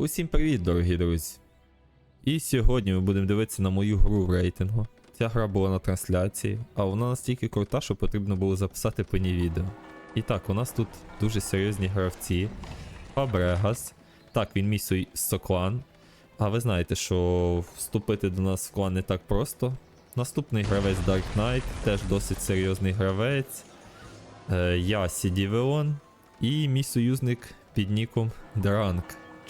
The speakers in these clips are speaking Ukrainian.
Усім привіт, дорогі друзі! І сьогодні ми будемо дивитися на мою гру в рейтингу. Ця гра була на трансляції, а вона настільки крута, що потрібно було записати по ній відео. І так, у нас тут дуже серйозні гравці. Фабрегас. Так, він мій соклан. А ви знаєте, що вступити до нас в клан не так просто. Наступний гравець Dark Knight, теж досить серйозний гравець. Е, я Сідівеон. І мій союзник під ніком Дранк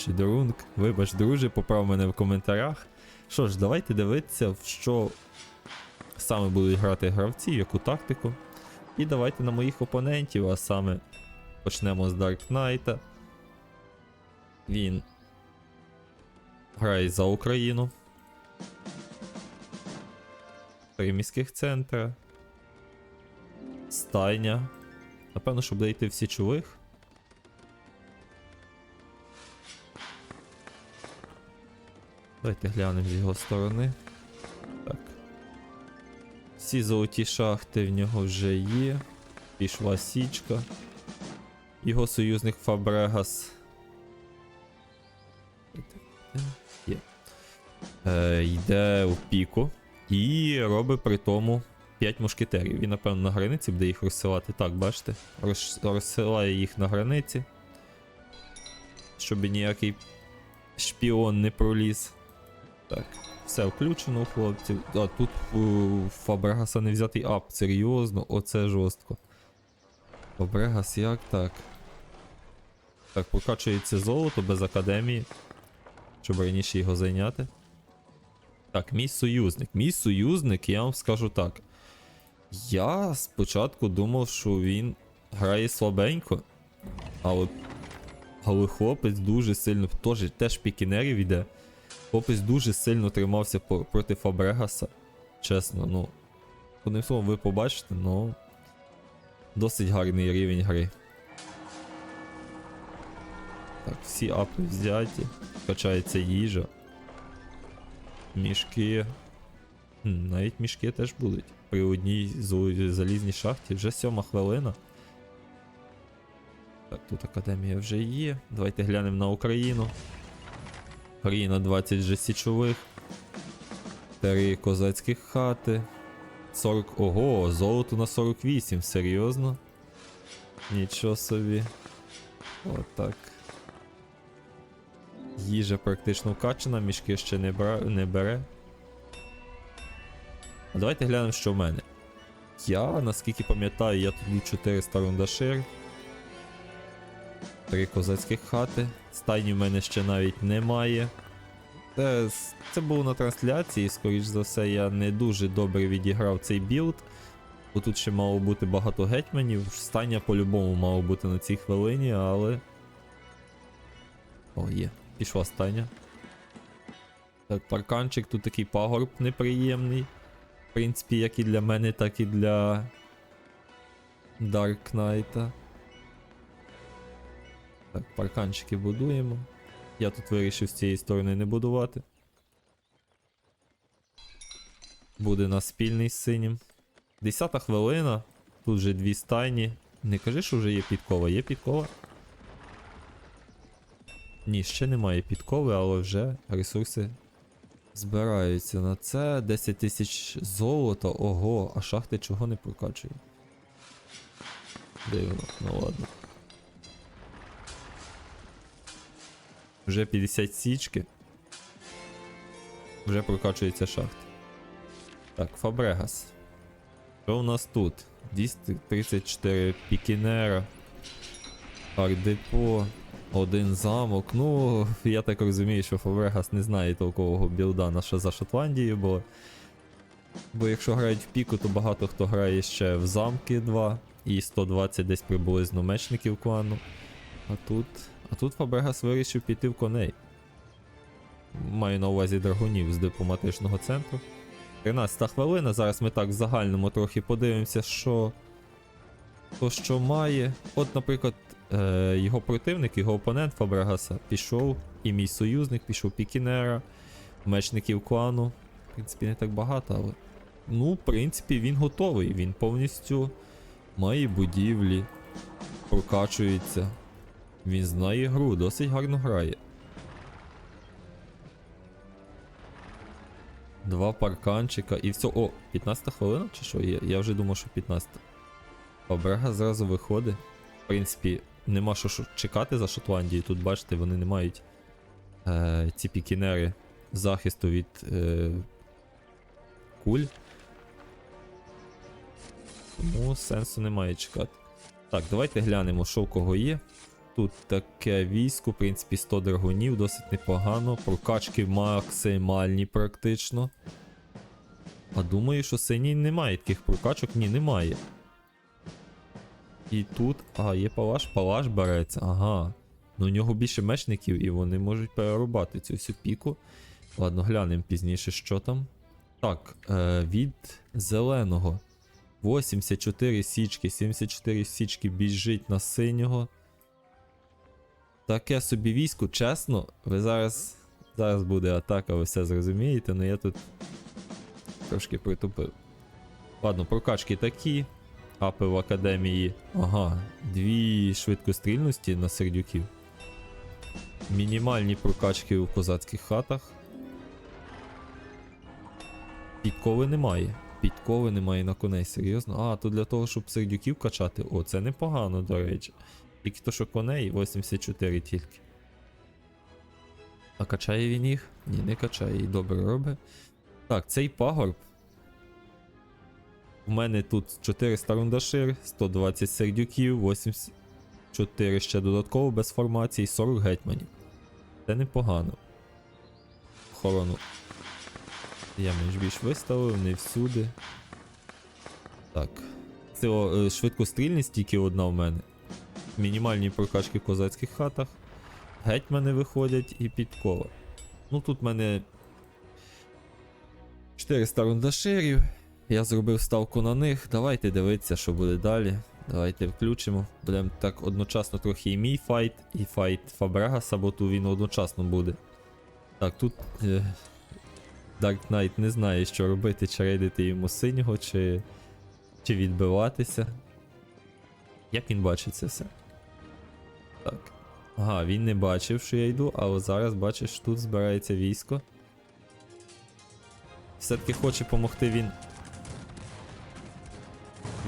чи Дорунг. Вибач, друже, поправ мене в коментарях. Що ж, давайте дивитися, в що саме будуть грати гравці, яку тактику. І давайте на моїх опонентів, а саме почнемо з Dark Knight. Він грає за Україну. Три міських центра. Стайня. Напевно, щоб дійти в січових. Давайте глянемо з його сторони. Так. Всі золоті шахти в нього вже є. Пішла січка. Його союзник Фабрегас. Є. Е, йде в піку. І робить при тому 5 мушкетерів. Він, напевно, на границі буде їх розсилати. Так, бачите? Роз, розсилає їх на границі. Щоб ніякий шпіон не проліз. Так, все включено у хлопців. А тут у Фабрегаса не взятий ап, серйозно, оце жорстко. Фабрегас як так? Так, прокачується золото без академії. Щоб раніше його зайняти. Так, мій союзник. Мій союзник, я вам скажу так. Я спочатку думав, що він грає слабенько. Але, але хлопець дуже сильно теж, теж пікінерів іде. Хлопець дуже сильно тримався проти Фабрегаса. Чесно, ну. Одним словом, ви побачите, ну. Досить гарний рівень гри. Так, всі апи взяті. Качається їжа. Мішки. Навіть мішки теж будуть. При одній залізній шахті вже сьома хвилина. Так, тут академія вже є. Давайте глянемо на Україну. Україна 20 вже січових. Три козацьких хати. 40. Ого, золото на 48, серйозно? Нічого собі. Отак. Їжа практично вкачана, мішки ще не, бра... не бере. А давайте глянемо, що в мене. Я, наскільки пам'ятаю, я тут 400 рундашир. Три козацьких хати. Стайні в мене ще навіть немає. Це, це було на трансляції, скоріш за все, я не дуже добре відіграв цей білд. Бо тут ще мало бути багато гетьманів. Стання по-любому мало бути на цій хвилині, але. О, є. Пішла стайня. Так, парканчик тут такий пагорб неприємний. В принципі, як і для мене, так і для Dark Knight. Так, парканчики будуємо. Я тут вирішив з цієї сторони не будувати. Буде на спільний з синім. Десята хвилина. Тут вже дві стайні. Не кажи, що вже є підкова. Є підкова? Ні, ще немає підкови, але вже ресурси збираються на це. 10 тисяч золота. Ого, а шахти чого не прокачують? Дивно, ну ладно. Вже 50 січки. Вже прокачується шахт. Так, Фабрегас. Що у нас тут? 234 пікінера. Ардепо. Один замок. Ну, я так розумію, що Фабрегас не знає толкового білда на за Шотландією, бо. Бо якщо грають в піку, то багато хто грає ще в замки 2 і 120 десь приблизно мечників клану. А тут. А тут Фабрегас вирішив піти в коней. Маю на увазі драгунів з дипломатичного центру. 13 хвилина. Зараз ми так в загальному трохи подивимося, що. То, що має. От, наприклад, е, його противник, його опонент Фабрегаса пішов, і мій союзник пішов Пікінера, мечників клану. В принципі, не так багато, але. Ну, в принципі, він готовий. Він повністю має будівлі, прокачується. Він знає гру, досить гарно грає. Два парканчика і все. О, 15 хвилина чи що? Я, я вже думав, що 15. Фабрега зразу виходить. В принципі, нема що чекати за Шотландією. Тут, бачите, вони не мають е, ці пікінери захисту від е, куль. Тому сенсу немає чекати. Так, давайте глянемо, що в кого є. Тут таке військо, в принципі, 100 драгунів, досить непогано. Прокачки максимальні практично. А думаю, що синій немає таких прокачок. Ні, немає. І тут. А, є палаш, палаш береться. Ага. Ну у нього більше мечників і вони можуть перерубати цю всю піку. Ладно, глянемо пізніше, що там. Так, е, від зеленого. 84 січки, 74 січки біжить на синього. Таке собі військо, чесно, ви зараз. Зараз буде атака, ви все зрозумієте, але я тут трошки притупив. Ладно, прокачки такі. Апи в академії. Ага, дві швидкострільності на сердюків. Мінімальні прокачки у козацьких хатах. Підкови немає. Підкови немає на коней, серйозно. А, то для того, щоб сердюків качати. О, це непогано, до речі. Тільки то, що коней 84 тільки. А качає він їх? Ні, не качає і добре робить. Так, цей пагорб. У мене тут 400 рундашир, 120 сердюків, 84 ще додатково без формації, 40 гетьманів. Це непогано. Охорону. Я менш більш виставив, не всюди. Так. Це о, е, швидкострільність тільки одна в мене. Мінімальні прокачки в козацьких хатах. Гетьмани виходять і підкова. Ну тут в мене 400 рундаширів. Я зробив ставку на них. Давайте дивитися, що буде далі. Давайте включимо. Будемо так одночасно трохи і мій файт, і файт Фабрегаса, бо тут він одночасно буде. Так, тут е, Dark Knight не знає, що робити, чи рейдити йому синього, чи, чи відбиватися. Як він бачить це все? Так. Ага, він не бачив, що я йду, але зараз бачиш, тут збирається військо. Все-таки хоче допомогти він.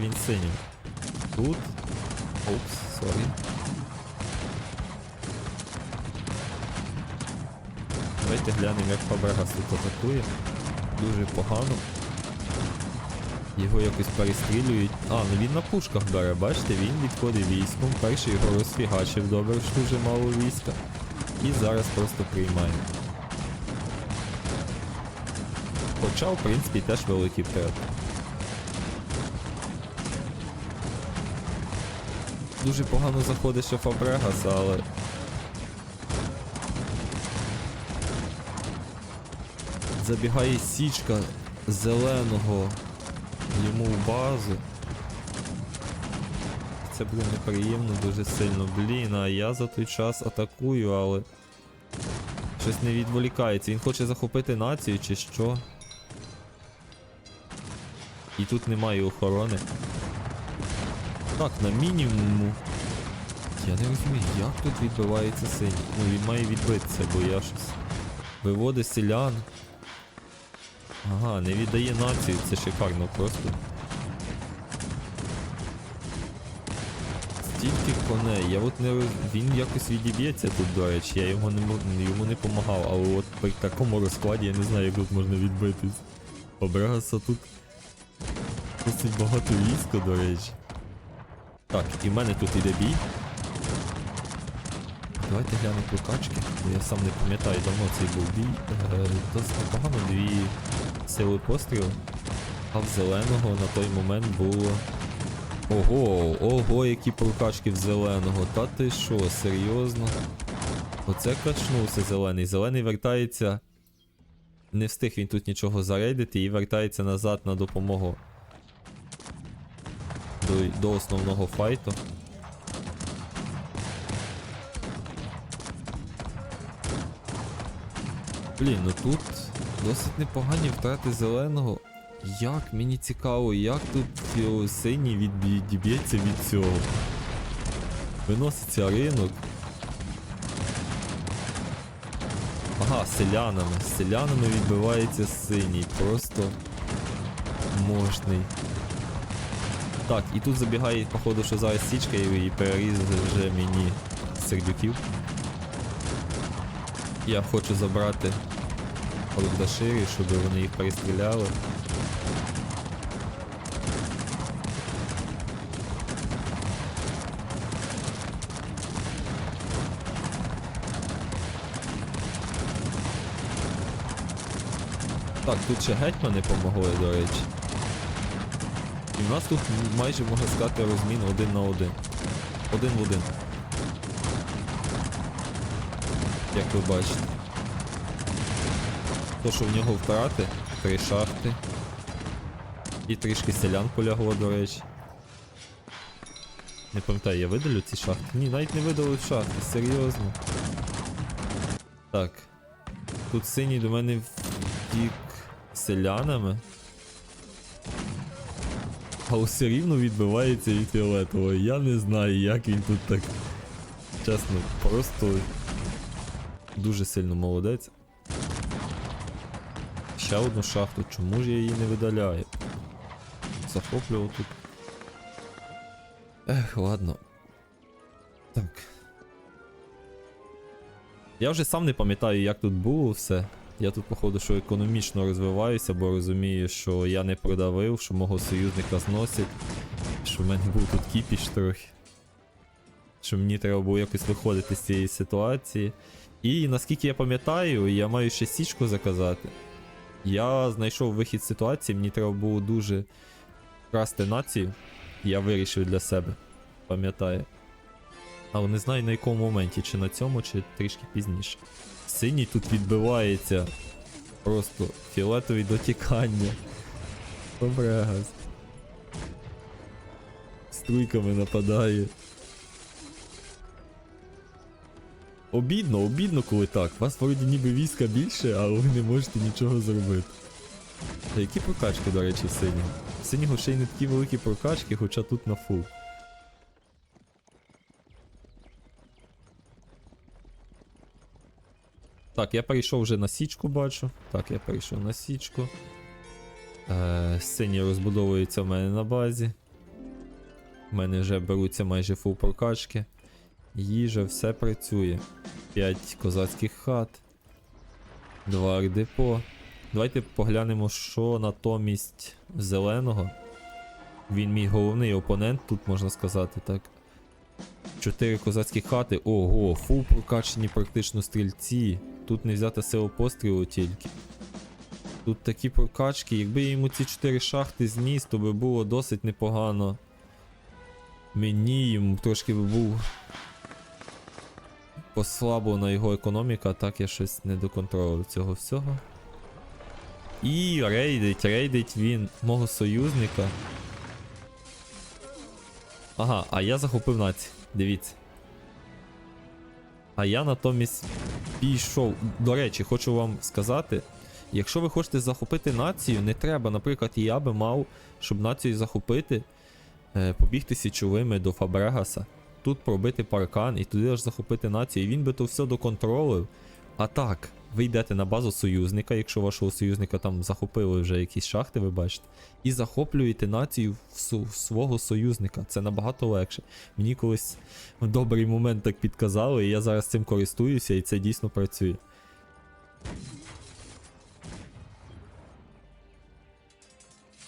Він синім. Тут. Опс, сорі. Давайте глянемо, як Фабрегас тут атакує. Дуже погано. Його якось перестрілюють. А, ну він на пушках бере, бачите, він відходить військом. Перший його розфігачив добре, що дуже мало війська. І зараз просто приймає. Хоча, в принципі, теж великий втрат. Дуже погано заходить ще Фабрегас, але. Забігає січка зеленого йому в базу. Це буде неприємно дуже сильно. Блін, а я за той час атакую, але. Щось не відволікається. Він хоче захопити націю чи що. І тут немає охорони. Так, на мінімуму. Я не розумію, як тут відбивається синій. Ну він має відбитися, бо я щось. Виводить селян. Ага, не віддає націю, це шикарно просто. Стільки коней, я от не роз... Він якось відіб'ється тут, до речі, я йому не йому не допомагав, але от при такому розкладі я не знаю, як тут можна відбитись. Обрагаса тут досить багато війська, до речі. Так, і в мене тут іде бій. Давайте глянемо прокачки, бо я сам не пам'ятаю, давно цей був бій. Е, досить непогано, дві сили пострілу. А в зеленого на той момент було. Ого, ого, які прокачки в зеленого. Та ти що, серйозно? Оце качнувся зелений. Зелений вертається. Не встиг він тут нічого зарейдити і вертається назад на допомогу до, до основного файту. Блін, ну тут досить непогані втрати зеленого. Як мені цікаво, як тут синій відб'ється від цього. Виноситься ринок. Ага, селянами. Селянами відбивається синій. Просто мощний. Так, і тут забігає, походу, що зараз січка і перерізати вже мені сердюків. Я хочу забрати Ордаширі, щоб вони їх перестріляли. Так, тут ще гетьмани помогли, до речі. І в нас тут майже можна сказати розмін один на один. Один в один. Як ви бачите. То, що в нього втрати, три шахти. І трішки селян полягло, до речі. Не пам'ятаю, я видалю ці шахти? Ні, навіть не видалив шахти, серйозно. Так. Тут синій до мене втік селянами. Але все рівно відбивається від фіолетового. Я не знаю, як він тут так. Чесно, просто дуже сильно молодець. Ще одну шахту, чому ж я її не видаляю? Захоплював тут. Ех, ладно. Так. Я вже сам не пам'ятаю, як тут було все. Я тут, походу, що економічно розвиваюся, бо розумію, що я не продавив, що мого союзника зносять, що в мене був тут кіпіш трохи. Що мені треба було якось виходити з цієї ситуації. І наскільки я пам'ятаю, я маю ще січку заказати. Я знайшов вихід з ситуації, мені треба було дуже красти націю. Я вирішив для себе. Пам'ятаю. Але не знаю на якому моменті, чи на цьому, чи трішки пізніше. Синій тут відбивається. Просто фіолетові дотікання. Побрегас. Струйками нападає. Обідно, обідно, коли так. Вас вроді ніби війська більше, але ви не можете нічого зробити. А які прокачки, до речі, в синього? Ще й не такі великі прокачки, хоча тут на фул. Так, я перейшов вже на січку, бачу. Так, я перейшов на січку. Е, сині розбудовуються в мене на базі. У мене вже беруться майже фул прокачки. Їжа, все працює. 5 козацьких хат. 2 ардепо. Давайте поглянемо, що натомість зеленого. Він мій головний опонент, тут можна сказати так. 4 козацькі хати. Ого, фул прокачені практично стрільці. Тут не взяти силу пострілу тільки. Тут такі прокачки, якби йому ці 4 шахти зніс, то би було досить непогано. Мені йому трошки би був послаблена його економіка, так я щось не доконтролив цього всього. І рейдить, рейдить він мого союзника. Ага, а я захопив націю. Дивіться. А я натомість пішов. До речі, хочу вам сказати. Якщо ви хочете захопити націю, не треба, наприклад, я би мав, щоб націю захопити, е, побігти січовими до Фабрегаса, тут пробити паркан і туди аж захопити націю. І він би то все доконтролив. А так, ви йдете на базу союзника, якщо вашого союзника там захопили вже якісь шахти, ви бачите, і захоплюєте націю в су- в свого союзника. Це набагато легше. Мені колись в добрий момент так підказали, і я зараз цим користуюся, і це дійсно працює.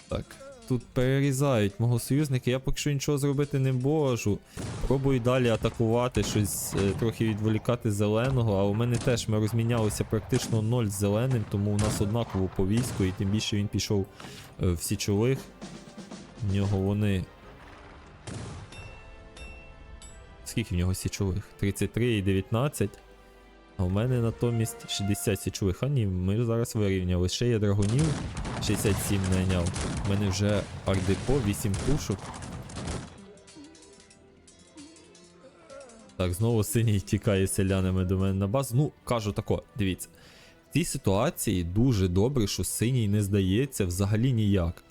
Так. Тут перерізають мого союзника, я поки що нічого зробити не можу. Пробую далі атакувати, щось е, трохи відволікати зеленого, а у мене теж ми розмінялися практично ноль з зеленим, тому у нас однаково по війську, і тим більше він пішов е, в січових. В нього вони. Скільки в нього січових? 33 і 19. А у мене натомість 60 січових. А ні, ми зараз вирівняли. Ще є драгунів 67 найняв. У мене вже ардепо 8 пушок. Так, знову синій тікає селянами до мене на базу. Ну, кажу тако, дивіться. В цій ситуації дуже добре, що синій не здається взагалі ніяк.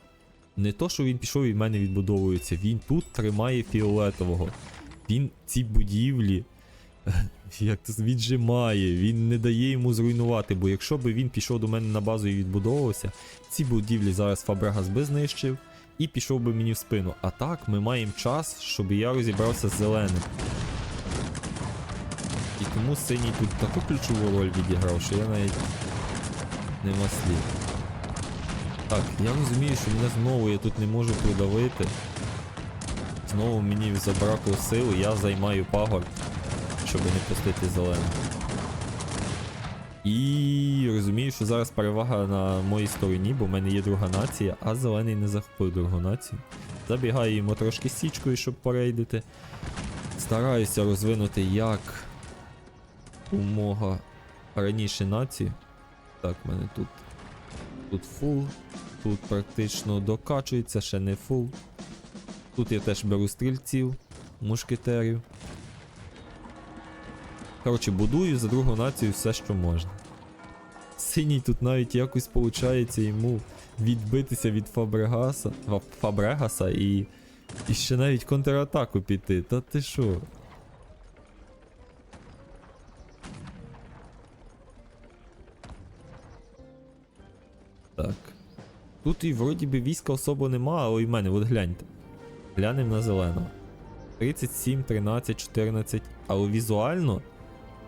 Не то, що він пішов і в мене відбудовується, він тут тримає фіолетового. Він ці будівлі як віджимає, він не дає йому зруйнувати, бо якщо би він пішов до мене на базу і відбудовувався, ці будівлі зараз Фабрегас би знищив і пішов би мені в спину. А так ми маємо час, щоб я розібрався з зеленим. І тому синій тут таку ключову роль відіграв, що я навіть нема слів. Так, я розумію, що мене знову я тут не можу придавити. Знову мені забракло сили, я займаю пагорб, щоб не пустити зелену. І розумію, що зараз перевага на моїй стороні, бо в мене є друга нація, а зелений не захопив другу націю. Забігаю йому трошки січкою, щоб порейдити. Стараюся розвинути як умога раніше націю. Так, в мене тут. Тут фул. Тут практично докачується, ще не фул. Тут я теж беру стрільців, мушкетерів. Коротше, будую за другу націю все, що можна. Синій тут навіть якось виходить йому відбитися від Фабрегаса, Фабрегаса і, і ще навіть контратаку піти. Та ти що? Так. Тут і вроді би війська особо нема, але і в мене, от гляньте. Глянемо на зеленого. 37, 13, 14. Але візуально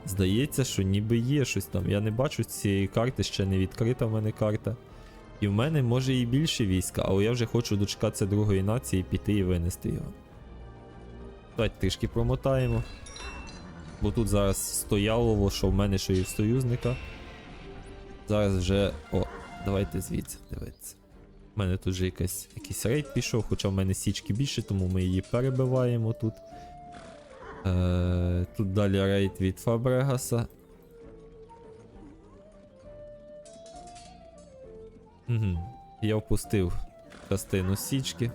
здається, що ніби є щось там. Я не бачу цієї карти, ще не відкрита в мене карта. І в мене може і більше війська, але я вже хочу дочекатися другої нації, піти і винести його. Давайте трішки промотаємо. Бо тут зараз стоялово, що в мене що і в союзника. Зараз вже. О, давайте звідси дивитися. У мене тут вже якась, якийсь рейд пішов, хоча в мене січки більше, тому ми її перебиваємо тут. Е, тут далі рейд від Фабрегаса. Угу. Я впустив частину січки.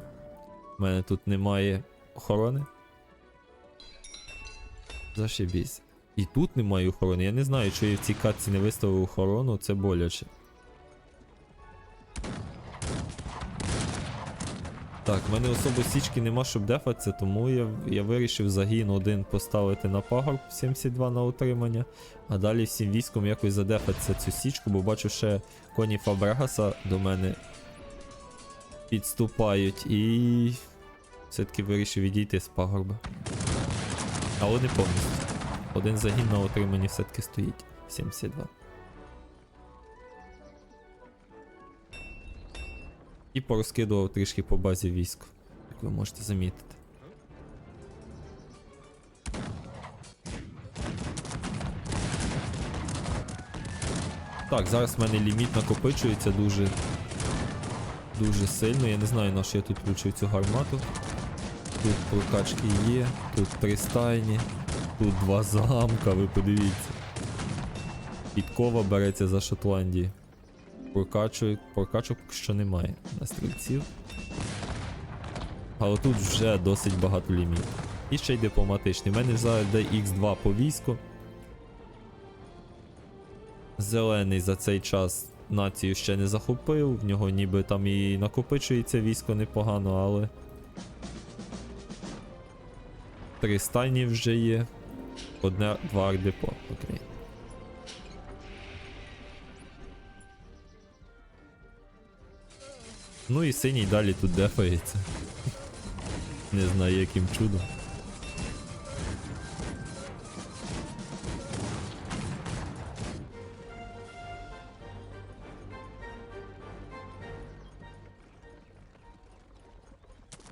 У мене тут немає охорони. Зашибісь. І тут немає охорони. Я не знаю, чи я в цій катці не виставив охорону, це боляче. Так, в мене особо січки нема, щоб дефатися, тому я, я вирішив загін один поставити на пагорб 72 на утримання, а далі всім військом якось задефатися цю січку, бо бачу ще коні Фабрегаса до мене підступають і все-таки вирішив відійти з пагорба. Але не повністю. Один загін на утриманні все-таки стоїть. 72. І порозкидував трішки по базі військ, як ви можете замітити. Так, зараз в мене ліміт накопичується дуже дуже сильно. Я не знаю, на що я тут включив цю гармату. Тут прокачки є, тут три стайні, тут два замка, ви подивіться. Підкова береться за Шотландії. Прокачок поки що немає на стрільців. Але тут вже досить багато ліміт. І ще й дипломатичний. У мене зараз йде X2 по війську. Зелений за цей час націю ще не захопив, в нього ніби там і накопичується військо непогано, але. Три стайні вже є. Одне, два ардепо, окей. Ну і синій далі тут дефається. Не знаю яким чудом.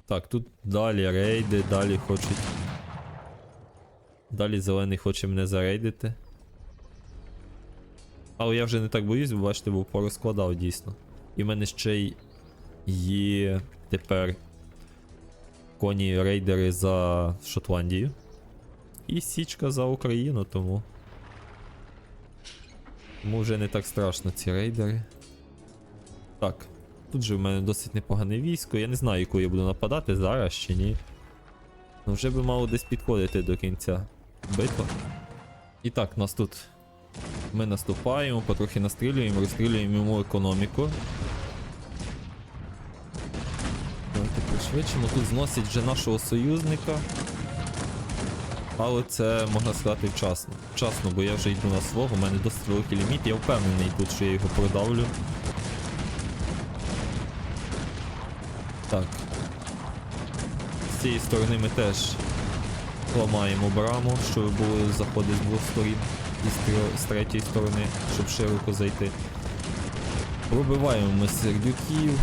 Так, тут далі рейди, далі хочуть. Далі зелений хоче мене зарейдити. Але я вже не так боюсь, бо бачите, бо порозкладав дійсно. І в мене ще й є тепер коні рейдери за Шотландію. І січка за Україну, тому. Тому вже не так страшно ці рейдери. Так, тут же в мене досить непогане військо. Я не знаю, яку я буду нападати зараз чи ні. Ну вже би мало десь підходити до кінця битва. І так, нас тут. Ми наступаємо, потрохи настрілюємо, розстрілюємо йому економіку. Давайте. Тут зносять вже нашого союзника. Але це можна сказати вчасно. Вчасно, бо я вже йду на свого, у мене досить великий ліміт, я впевнений тут, що я його продавлю. Так. З цієї сторони ми теж ламаємо браму, щоб були заходи з двох сторін і з, трьо- з третьої сторони, щоб широко зайти. Пробиваємо ми сердюків,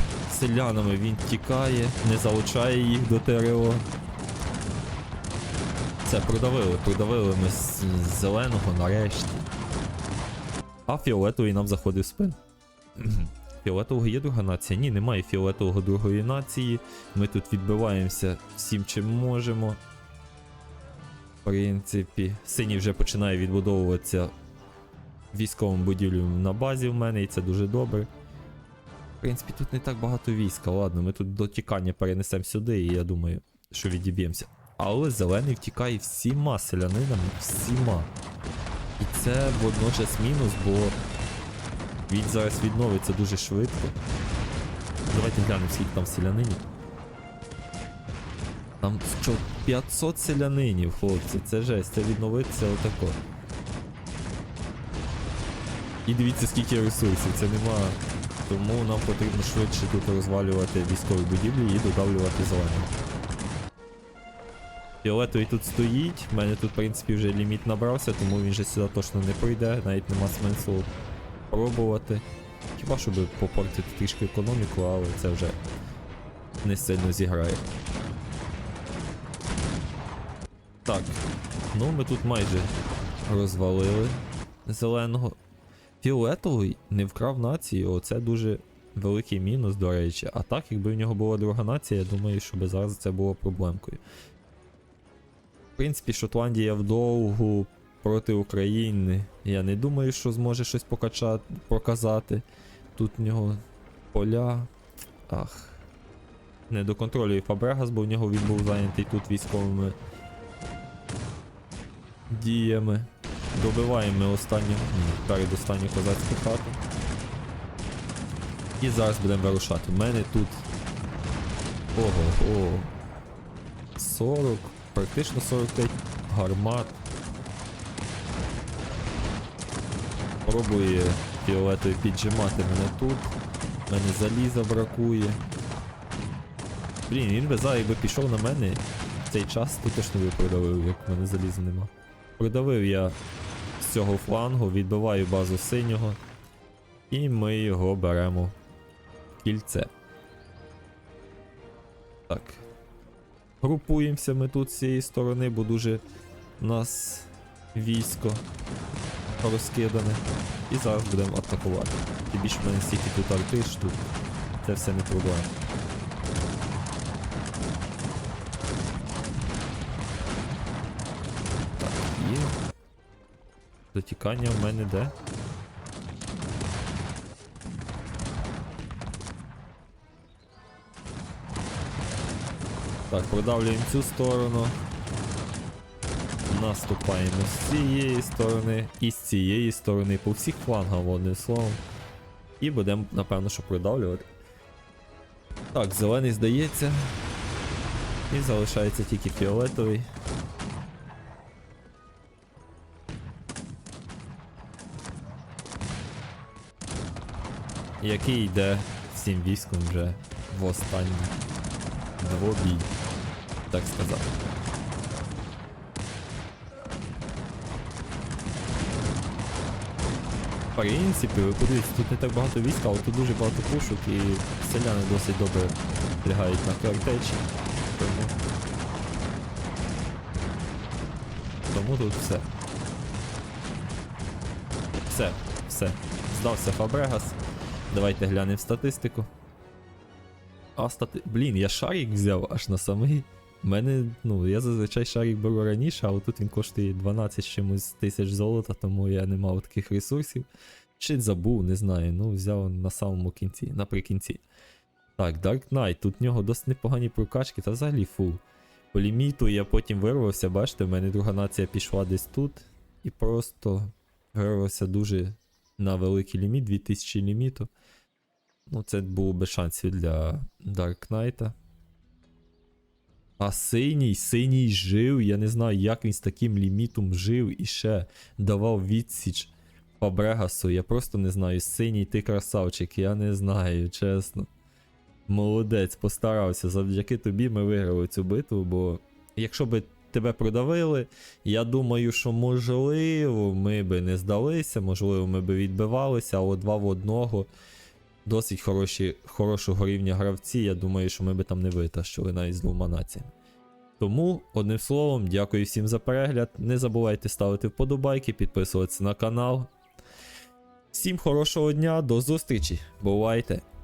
селянами він тікає, не залучає їх до ТРО. Це продавили, продавили ми з зеленого нарешті. А фіолетовий нам заходив в спин. Фіолетового є друга нація? Ні, немає фіолетового другої нації. Ми тут відбиваємося всім, чим можемо. В принципі, синій вже починає відбудовуватися військовим будівлям на базі в мене, і це дуже добре. Принципі, тут не так багато війська, ладно, ми тут до тікання перенесемо сюди, і я думаю, що відіб'ємося. Але зелений втікає всіма селянинами, всіма. І це водночас мінус, бо він зараз відновиться дуже швидко. Давайте глянемо, скільки там селянинів. Там що 500 селянинів, хлопці, це жесть, це відновиться отако. І дивіться, скільки ресурсів, це нема. Тому нам потрібно швидше тут розвалювати військові будівлі і додавлювати зелених. Фіолетовий тут стоїть, в мене тут, в принципі, вже ліміт набрався, тому він же сюди точно не пройде, навіть нема смислу пробувати. Хіба щоб попортити трішки економіку, але це вже не сильно зіграє. Так, ну ми тут майже розвалили зеленого. Фіолетовий не вкрав націю, оце дуже великий мінус, до речі. А так, якби в нього була друга нація, я думаю, що би зараз це було проблемкою. В принципі, Шотландія вдовгу проти України. Я не думаю, що зможе щось покачати, показати. Тут в нього поля. Ах. Не доконтролює Фабрегас, бо в нього він був зайнятий тут військовими діями. Добиваємо ми останню, ні, перед останню козацьку хату. І зараз будемо вирушати. У мене тут. Ого, ого. 40, практично 45 гармат. Пробує фіолетовий піджимати мене тут. Мене заліза бракує. Блін, він би зараз якби пішов на мене цей час, то точно би продавив, як в мене заліза нема. Продавив я цього флангу, відбиваю базу синього. І ми його беремо в кільце. Так. Групуємося ми тут з цієї сторони, бо дуже нас військо розкидане. І зараз будемо атакувати. Тим більше в мене стільки тут арти, тут це все не проблема. Так, є. Дотікання в мене де? Так, продавлюємо цю сторону. Наступаємо з цієї сторони і з цієї сторони, по всіх флангах, одним словом. І будемо, напевно, що продавлювати. Так, зелений здається. І залишається тільки фіолетовий. Який йде всім військом вже в останній двобій, так сказати. В принципі, ви подивіться, тут не так багато війська, але тут дуже багато пушок і селяни досить добре лягають на картечі. Тому... Тому тут все. Все, все. Здався Фабрегас. Давайте глянемо статистику. А стати... Блін, я шарик взяв аж на самий. У мене, ну, я зазвичай шарик беру раніше, але тут він коштує 12 чимось тисяч золота, тому я не мав таких ресурсів. Чи забув, не знаю. Ну, взяв на самому кінці, наприкінці. Так, Dark Knight, тут в нього досить непогані прокачки, та взагалі фул. По ліміту я потім вирвався, бачите, в мене друга нація пішла десь тут. І просто вирвався дуже на великий ліміт, 2000 ліміту. Ну, це було без шансів для Dark Knight. А синій, синій жив. Я не знаю, як він з таким лімітом жив і ще давав відсіч Фабрегасу. Я просто не знаю. Синій ти красавчик, я не знаю, чесно. Молодець, постарався. Завдяки тобі ми виграли цю битву, бо якщо би тебе продавили, я думаю, що можливо ми би не здалися, можливо, ми би відбивалися, але два в одного. Досить хороші, хорошого рівня гравці. Я думаю, що ми би там не витащили навіть з двома націями. Тому, одним словом, дякую всім за перегляд. Не забувайте ставити вподобайки, підписуватися на канал. Всім хорошого дня, до зустрічі! Бувайте!